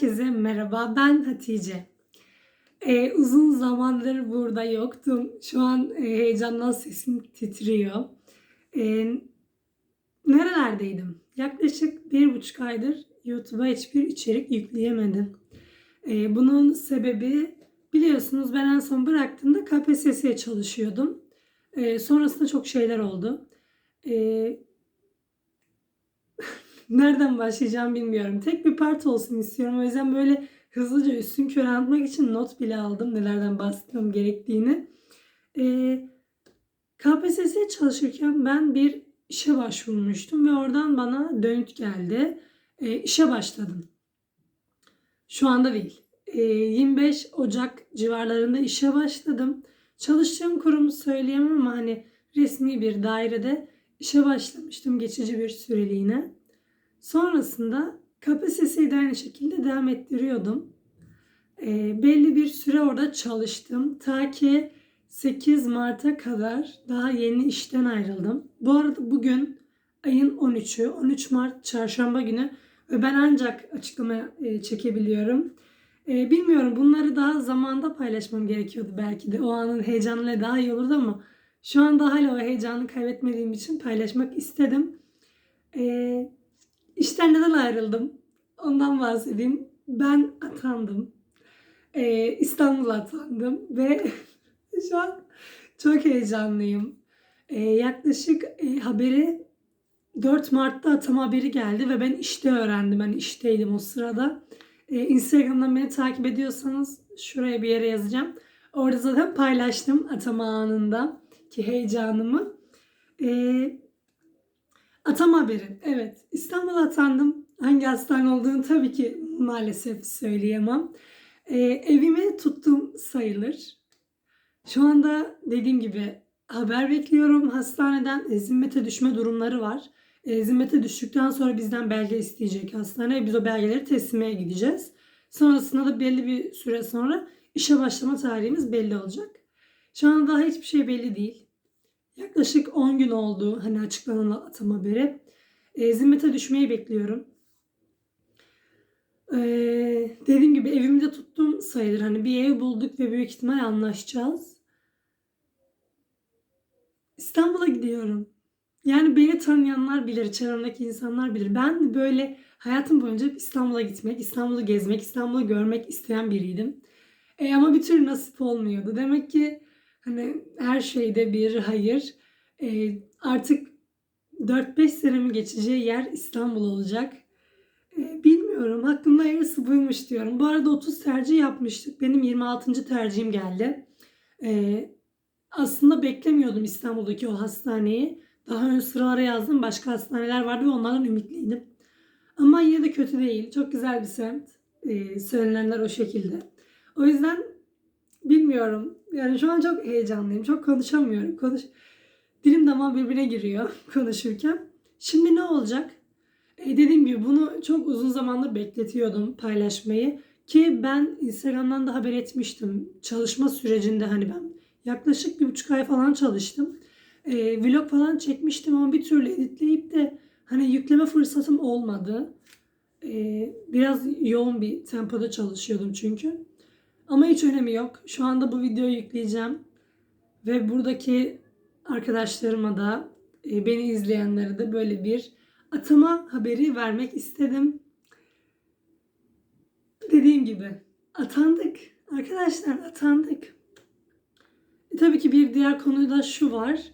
Herkese merhaba, ben Hatice. Ee, uzun zamandır burada yoktum. Şu an e, heyecandan sesim titriyor. Ee, nerelerdeydim? Yaklaşık bir buçuk aydır YouTube'a hiçbir içerik yükleyemedim. Ee, bunun sebebi biliyorsunuz ben en son bıraktığımda KPSS'ye çalışıyordum. Ee, sonrasında çok şeyler oldu. Ee, nereden başlayacağım bilmiyorum. Tek bir part olsun istiyorum. O yüzden böyle hızlıca üstün körü anlatmak için not bile aldım nelerden bahsetmem gerektiğini. Ee, KPSS'ye çalışırken ben bir işe başvurmuştum ve oradan bana dönüt geldi. Ee, işe başladım. Şu anda değil. Ee, 25 Ocak civarlarında işe başladım. Çalıştığım kurumu söyleyemem ama hani resmi bir dairede işe başlamıştım geçici bir süreliğine. Sonrasında KPSS'yi de aynı şekilde devam ettiriyordum. Ee, belli bir süre orada çalıştım. Ta ki 8 Mart'a kadar daha yeni işten ayrıldım. Bu arada bugün ayın 13'ü, 13 Mart çarşamba günü ve ben ancak açıklama e, çekebiliyorum. E, bilmiyorum bunları daha zamanda paylaşmam gerekiyordu belki de. O anın heyecanıyla daha iyi olurdu ama şu anda hala o heyecanı kaybetmediğim için paylaşmak istedim. E, işten neden ayrıldım? Ondan bahsedeyim. Ben atandım. E, İstanbul'a atandım ve şu an çok heyecanlıyım. E, yaklaşık e, haberi 4 Mart'ta atama haberi geldi ve ben işte öğrendim. Ben işteydim o sırada. Ee, Instagram'dan beni takip ediyorsanız şuraya bir yere yazacağım. Orada zaten paylaştım atama anında ki heyecanımı. Ee, atama haberi. Evet İstanbul'a atandım. Hangi hastane olduğunu tabii ki maalesef söyleyemem. Ee, evimi tuttum sayılır. Şu anda dediğim gibi haber bekliyorum. Hastaneden e, zimmete düşme durumları var. E, zimmete düştükten sonra bizden belge isteyecek hastane. Biz o belgeleri teslimeye gideceğiz. Sonrasında da belli bir süre sonra işe başlama tarihimiz belli olacak. Şu an daha hiçbir şey belli değil. Yaklaşık 10 gün oldu hani açıklanan atama haberi. E, zimmete düşmeyi bekliyorum. E, dediğim gibi evimi de tuttum sayılır. Hani bir ev bulduk ve büyük ihtimal anlaşacağız. İstanbul'a gidiyorum. Yani beni tanıyanlar bilir, çevremdeki insanlar bilir. Ben böyle hayatım boyunca İstanbul'a gitmek, İstanbul'u gezmek, İstanbul'u görmek isteyen biriydim. E, ama bir türlü nasip olmuyordu. Demek ki hani her şeyde bir hayır. E, artık 4-5 senemin geçeceği yer İstanbul olacak. E, bilmiyorum. Hakkımda hayırlısı buymuş diyorum. Bu arada 30 tercih yapmıştık. Benim 26. tercihim geldi. E, aslında beklemiyordum İstanbul'daki o hastaneyi. Daha ön sıralara yazdım. Başka hastaneler vardı ve onlardan ümitliydim. Ama yine de kötü değil. Çok güzel bir semt. Ee, söylenenler o şekilde. O yüzden bilmiyorum. Yani şu an çok heyecanlıyım. Çok konuşamıyorum. Konuş Dilim damağım birbirine giriyor konuşurken. Şimdi ne olacak? Ee, dediğim gibi bunu çok uzun zamandır bekletiyordum paylaşmayı. Ki ben Instagram'dan da haber etmiştim. Çalışma sürecinde hani ben yaklaşık bir buçuk ay falan çalıştım e, vlog falan çekmiştim ama bir türlü editleyip de hani yükleme fırsatım olmadı. E, biraz yoğun bir tempoda çalışıyordum çünkü. Ama hiç önemi yok. Şu anda bu videoyu yükleyeceğim. Ve buradaki arkadaşlarıma da e, beni izleyenlere de böyle bir atama haberi vermek istedim. Dediğim gibi atandık. Arkadaşlar atandık. E, tabii ki bir diğer konu da şu var.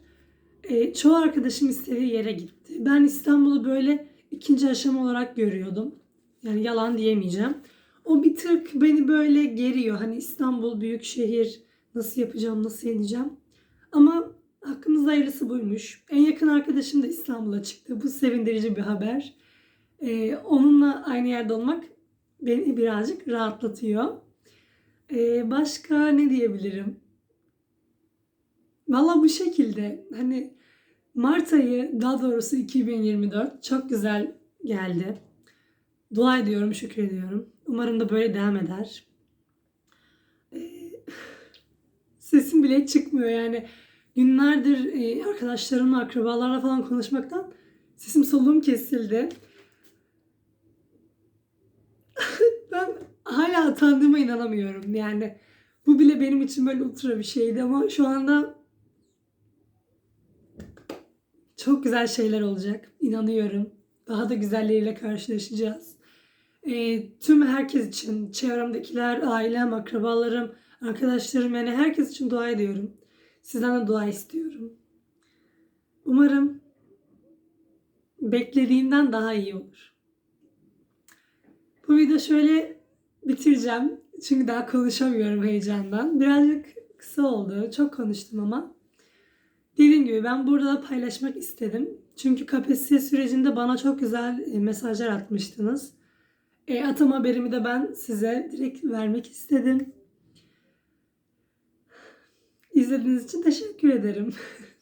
E, çoğu arkadaşım istediği yere gitti. Ben İstanbul'u böyle ikinci aşama olarak görüyordum. Yani yalan diyemeyeceğim. O bir tık beni böyle geriyor. Hani İstanbul büyük şehir nasıl yapacağım, nasıl edeceğim. Ama hakkımızda hayırlısı buymuş. En yakın arkadaşım da İstanbul'a çıktı. Bu sevindirici bir haber. Ee, onunla aynı yerde olmak beni birazcık rahatlatıyor. Ee, başka ne diyebilirim? Valla bu şekilde hani Mart ayı daha doğrusu 2024 çok güzel geldi. Dua ediyorum, şükrediyorum. Umarım da böyle devam eder. Ee, sesim bile çıkmıyor yani. Günlerdir e, arkadaşlarımla, akrabalarla falan konuşmaktan sesim soluğum kesildi. ben inanamıyorum. Yani bu bile benim için böyle ultra bir şeydi ama şu anda çok güzel şeyler olacak. İnanıyorum. Daha da güzelleriyle karşılaşacağız. Ee, tüm herkes için, çevremdekiler, ailem, akrabalarım, arkadaşlarım yani herkes için dua ediyorum. Sizden de dua istiyorum. Umarım beklediğimden daha iyi olur. Bu video şöyle bitireceğim. Çünkü daha konuşamıyorum heyecandan. Birazcık kısa oldu. Çok konuştum ama. Dediğim gibi ben burada da paylaşmak istedim. Çünkü KPSS sürecinde bana çok güzel e, mesajlar atmıştınız. E, atam haberimi de ben size direkt vermek istedim. İzlediğiniz için teşekkür ederim.